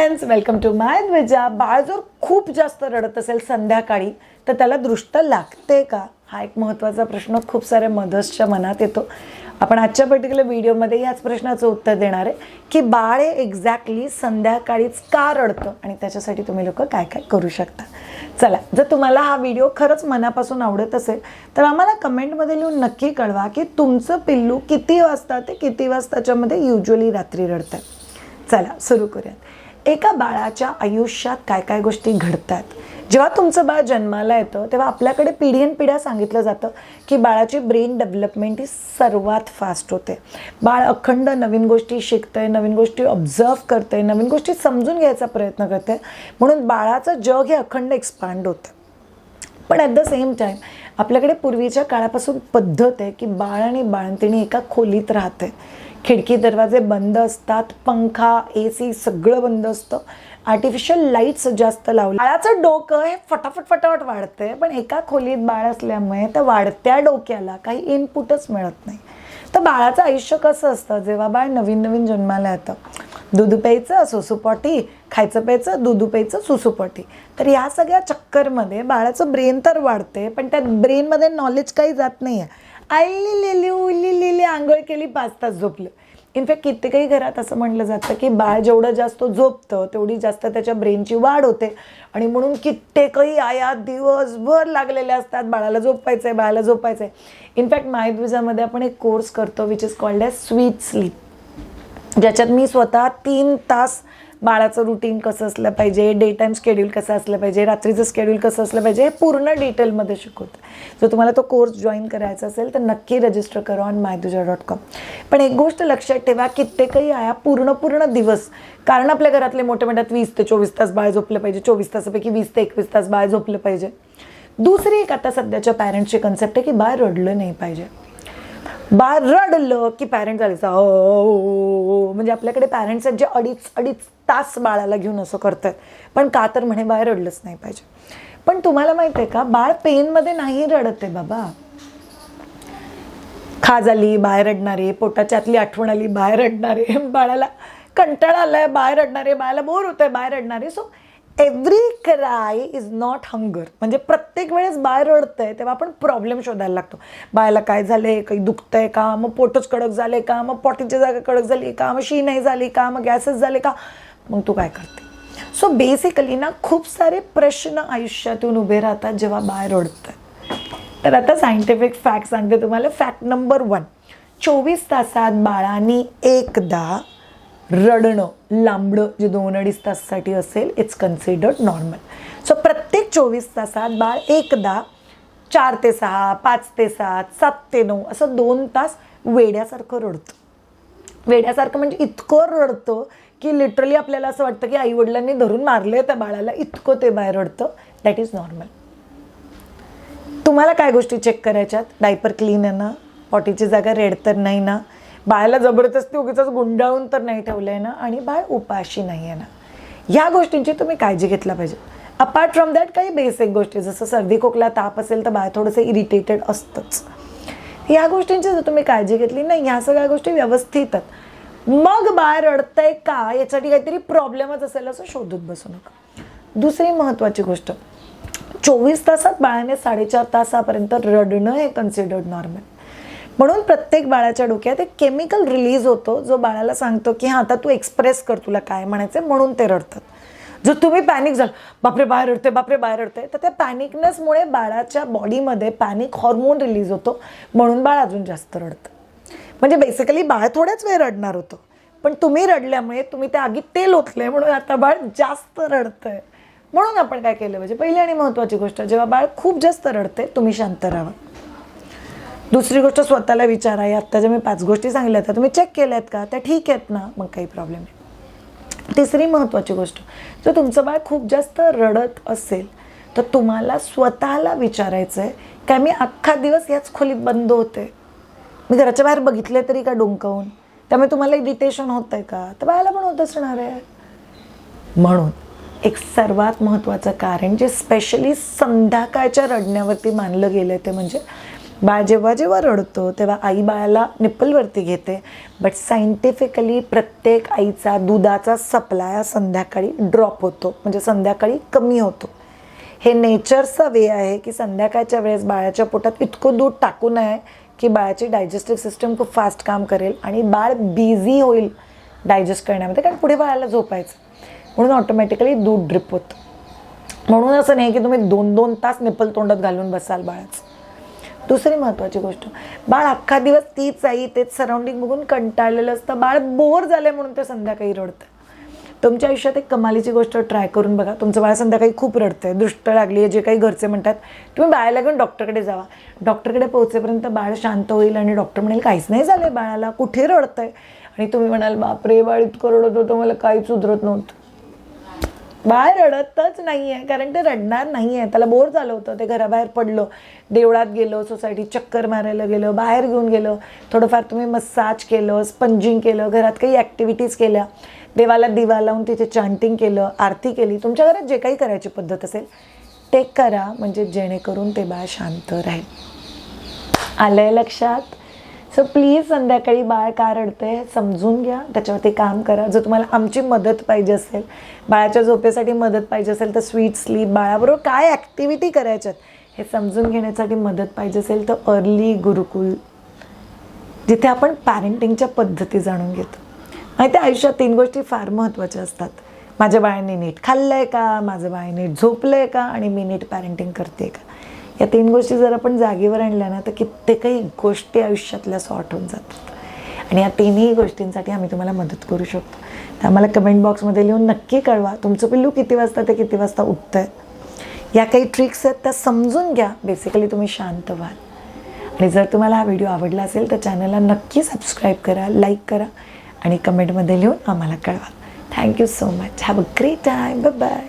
Friends welcome to my Dwija बाळ जर खूप जास्त रडत असेल संध्याकाळी तर त्याला दृष्ट लागते का? हा एक महत्त्वाचा प्रश्न खूप साऱ्या मदर्सच्या मनात येतो. आपण आजच्या पर्टिक्युलर व्हिडिओमध्ये याच प्रश्नाचं उत्तर देणार आहे की बाळ हे एक्झॅक्टली संध्याकाळीच का रडतं? आणि त्याच्यासाठी तुम्ही लोक काय काय करू शकता? चला जर तुम्हाला हा व्हिडिओ खरंच मनापासून आवडत असेल तर आम्हाला कमेंटमध्ये लिहून नक्की कळवा की तुमचं पिल्लू किती वाजता ते किती वाजताच्यामध्ये युजली रात्री रडतं चला सुरू करूयात. एका बाळाच्या आयुष्यात काय काय गोष्टी घडतात. जेव्हा तुमचं बाळ जन्माला येतं तेव्हा आपल्याकडे पिढीन पिढ्या सांगितलं जातं की बाळाची ब्रेन डेव्हलपमेंट ही सर्वात फास्ट होते. बाळ अखंड नवीन गोष्टी शिकतंय नवीन गोष्टी ऑब्झर्व करतंय नवीन गोष्टी समजून घ्यायचा प्रयत्न करते म्हणून बाळाचं जग हे अखंड एक्सपांड होतं. पण ॲट द सेम टाईम आपल्याकडे पूर्वीच्या काळापासून पद्धत आहे की बाळ आणि बाळंतिणी एका खोलीत राहते खिडकी दरवाजे बंद असतात पंखा ए सी सगळं बंद असतं. आर्टिफिशियल लाईट्स जास्त लावले. बाळाचं डोकं हे फटाफट फटाफट वाढतंय पण एका खोलीत बाळ असल्यामुळे त्या वाढत्या डोक्याला काही इनपुटच मिळत नाही. तर बाळाचं आयुष्य कसं असतं? जेव्हा बाळ नवीन नवीन जन्माला येतं दूध प्यायचं सुसुपॉटी खायचं प्यायचं दूध प्यायचं सुसुपॉटी तर या सगळ्या चक्करमध्ये बाळाचं ब्रेन तर वाढते पण त्या ब्रेनमध्ये नॉलेज काही जात नाही आहे आली लिली उली लिली आंघोळ केली पाच तास झोपलं. इनफॅक्ट कित्येकही घरात असं म्हटलं जातं की बाळ जेवढं जास्त झोपतं तेवढी जास्त त्याच्या ब्रेनची वाढ होते. आणि म्हणून कित्येकही आया दिवसभर लागलेले असतात. बाळाला झोपायचं आहे बाळाला झोपायचं आहे इनफॅक्ट मायद्विजामध्ये आपण एक कोर्स करतो which is called edge sweet sleep ज्याच्यात मी स्वतः तीन तास बाळाचं रुटीन कसं असलं पाहिजे डे टाईम स्केड्यूल कसं असलं पाहिजे रात्रीचं स्केड्यूल कसं असलं पाहिजे हे पूर्ण डिटेलमध्ये शिकवतं. जर तुम्हाला तो कोर्स जॉईन करायचा असेल तर नक्की रजिस्टर करा ऑन मायदुजा डॉट कॉम पण एक गोष्ट लक्षात ठेवा कित्येकही आया पूर्ण पूर्ण दिवस कारण आपल्या घरातले मोठे म्हणतात वीस ते चोवीस तास बाळ झोपलं पाहिजे चोवीस तासापैकी वीस ते एकवीस तास बाळ झोपलं पाहिजे. दुसरी एक आता सध्याच्या पॅरेंट्सची कन्सेप्ट आहे की बाळ रडलं नाही पाहिजे. बाळ रडलं की पॅरेंट जायचं ओ म्हणजे आपल्याकडे पॅरेंट्स आहेत जे अडीच अडीच तास बाळाला घेऊन असं करतात. पण का तर म्हणे बाळ रडलंच नाही पाहिजे. पण तुम्हाला माहिती आहे का बाळ पेनमध्ये नाही रडत आहे बाबा. खाज आली बाहेर रडणारे पोटाच्या आतली आठवण आली बाहेर रडणारे बाळाला कंटाळा आलाय बाहेर रडणारे बाळाला बोर होतंय बाहेर रडणारे. So every cry is not hunger म्हणजे प्रत्येक वेळेस बाय रडतंय तेव्हा आपण प्रॉब्लेम शोधायला लागतो. बायला काय झालंय? काही दुखतंय का? मग पोटच कडक झाले का? मग पोटीची जागा कडक झाली का? मग शी नाही झाली का? मग गॅसेस झाले का? मग तू काय करते? सो बेसिकली ना खूप सारे प्रश्न आयुष्यातून उभे राहतात जेव्हा बाय रडतं तर आता सायंटिफिक फॅक्ट सांगते तुम्हाला. फॅक्ट नंबर वन चोवीस तासात बाळांनी एकदा रडणं लांबडं जे दोन अडीच तासासाठी असेल इट्स कन्सिडर्ड नॉर्मल सो प्रत्येक चोवीस तासात बाळ एकदा चार ते सहा पाच ते सात सात ते नऊ असं दोन तास वेड्यासारखं रडतं. वेड्यासारखं म्हणजे इतकं रडतं की लिटरली आपल्याला असं वाटतं की आईवडिलांनी धरून मारले त्या बाळाला इतकं ते बाहेर रडतं. दॅट इज नॉर्मल तुम्हाला काय गोष्टी चेक करायच्यात? डायपर क्लीन आहे ना? पॉटीची जागा रेड तर नाही ना? बाळाला जबरदस्ती उगीच गुंडाळून तर नाही ठेवलं आहे ना आणि बाळ उपाशी नाही आहे ना. ह्या गोष्टींची तुम्ही काळजी घेतला पाहिजे. अपार्ट फ्रॉम दॅट काही बेसिक गोष्टी जसं सर्दी खोकला ताप असेल तर बाळ थोडंसं इरिटेटेड असतंच. या गोष्टींची जर तुम्ही काळजी घेतली नाही ह्या सगळ्या गोष्टी व्यवस्थित आहेत. मग बाळ रडतंय का? यासाठी काहीतरी प्रॉब्लेमच असेल असं शोधत बसू नका. दुसरी महत्त्वाची गोष्ट चोवीस तासात बाळाने साडेचार तासापर्यंत रडणं हे कन्सिडर्ड नॉर्मल म्हणून प्रत्येक बाळाच्या डोक्यात एक केमिकल रिलीज होतो जो बाळाला सांगतो की हां आता तू एक्सप्रेस कर तुला काय म्हणायचं म्हणून ते रडतात. जर तुम्ही पॅनिक झाल बापरे बाहेर रडते बापरे बाहेर रडते तर त्या पॅनिकनेसमुळे बाळाच्या बॉडीमध्ये पॅनिक हॉर्मोन रिलीज होतो म्हणून बाळ अजून जास्त रडतं. म्हणजे बेसिकली बाळ थोड्याच वेळ रडणार होतं पण तुम्ही रडल्यामुळे तुम्ही त्या आगीत तेल ओतले म्हणून आता बाळ जास्त रडतंय. म्हणून आपण काय केलं पाहिजे? पहिली आणि महत्त्वाची गोष्ट जेव्हा बाळ खूप जास्त रडते तुम्ही शांत राहा. दुसरी गोष्ट स्वतःला विचारा या आत्ता ज्या मी पाच गोष्टी सांगितल्या त्या तुम्ही चेक केल्या आहेत का? त्या ठीक आहेत ना. मग काही प्रॉब्लेम नाही. तिसरी महत्त्वाची गोष्ट जर तुमचं बाळ खूप जास्त रडत असेल तर तुम्हाला स्वतःला विचारायचं आहे काय मी अख्खा दिवस याच खोलीत बंद होते? मी घराच्या बाहेर बघितले तरी का डोंकवून? त्यामुळे तुम्हाला इरिटेशन होतं आहे का? तर बाळाला पण होत असणार आहे. म्हणून एक सर्वात महत्त्वाचं कारण जे स्पेशली संध्याकाळच्या रडण्यावरती मानलं गेलं ते म्हणजे बाळ जेव्हा जेव्हा रडतो तेव्हा आई बाळाला निप्पलवरती घेते. बट सायंटिफिकली प्रत्येक आईचा दुधाचा सप्लाय संध्याकाळी ड्रॉप होतो. म्हणजे संध्याकाळी कमी होतो. हे नेचरचा वे आहे की संध्याकाळच्या वेळेस बाळाच्या पोटात इतकं दूध टाकू नये की बाळाची डायजेस्टिव्ह सिस्टम खूप फास्ट काम करेल आणि बाळ बिझी होईल डायजेस्ट करण्यामध्ये. कारण पुढे बाळाला झोपायचं. म्हणून ऑटोमॅटिकली दूध ड्रिप होतं. म्हणून असं नाही की तुम्ही दोन दोन तास निप्पल तोंडात घालून बसाल बाळाचं. दुसरी महत्त्वाची गोष्ट बाळ अख्खा दिवस तीच आई तेच सराउंडिंग बघून कंटाळलेलं असतं. बाळ बोर झालं म्हणून ते संध्याकाळी रडतं. तुमच्या आयुष्यात एक कमालीची गोष्ट ट्राय करून बघा. तुमचं बाळ संध्याकाळी खूप रडतं आहे दृष्ट लागली आहे जे काही घरचे म्हणतात तुम्ही बाळाला घेऊन डॉक्टरकडे जावा. डॉक्टरकडे पोहोचेपर्यंत बाळ शांत होईल आणि डॉक्टर म्हणेल काहीच नाही झालंय बाळाला कुठे रडतं आहे आणि तुम्ही म्हणाल बापरे बाळ इतकं रडत होतं मला काहीच उधरत नव्हतं. बाळ रडतच नाही आहे कारण ते रडणार नाही आहे त्याला बोर झालं होतं ते घराबाहेर पडलं. देवळात गेलो सोसायटी चक्कर मारायला गेलं बाहेर घेऊन गेलं. थोडंफार तुम्ही मसाज केलं स्पंजिंग केलं घरात काही ॲक्टिव्हिटीज केल्या. देवाला दिवा लावून तिथे चांटिंग केलं आरती केली. तुमच्या घरात जे काही करायची पद्धत असेल ते करा. म्हणजे जेणेकरून ते बाळ शांत राहील. आलं आहे लक्षात? सो प्लीज संध्याकाळी बाळ का रडते समजून घ्या. त्याच्यावरती काम करा. जर तुम्हाला आमची मदत पाहिजे असेल बाळाच्या झोपेसाठी मदत पाहिजे असेल तर स्वीट स्लीप बाळाबरोबर काय ॲक्टिव्हिटी करायच्यात हे समजून घेण्यासाठी मदत पाहिजे असेल तर अर्ली गुरुकुल जिथे आपण पॅरेंटिंगच्या पद्धती जाणून घेतो. माहिती आयुष्यात तीन गोष्टी फार महत्त्वाच्या असतात. माझ्या बाळाने नीट खाल्लं आहे का? माझं बाळ नीट झोपलं आहे का? आणि मी नीट पॅरेंटिंग करते का? या तीन गोष्टी जर आपण जागेवर आणल्या ना तर कित्येकही गोष्टी आयुष्यातल्या सॉर्ट होऊन जातात. आणि या तिन्ही गोष्टींसाठी आम्ही तुम्हाला मदत करू शकतो. तर आम्हाला कमेंट बॉक्समध्ये लिहून नक्की कळवा. तुमचं पिल्लू किती वाजता ते किती वाजता उठतं आहे या काही ट्रिक्स आहेत त्या समजून घ्या. बेसिकली तुम्ही शांत व्हाल. आणि जर तुम्हाला हा व्हिडिओ आवडला असेल तर चॅनलला नक्की सबस्क्राईब करा लाईक करा आणि कमेंटमध्ये लिहून आम्हाला कळवा. Thank you so much have a great time bye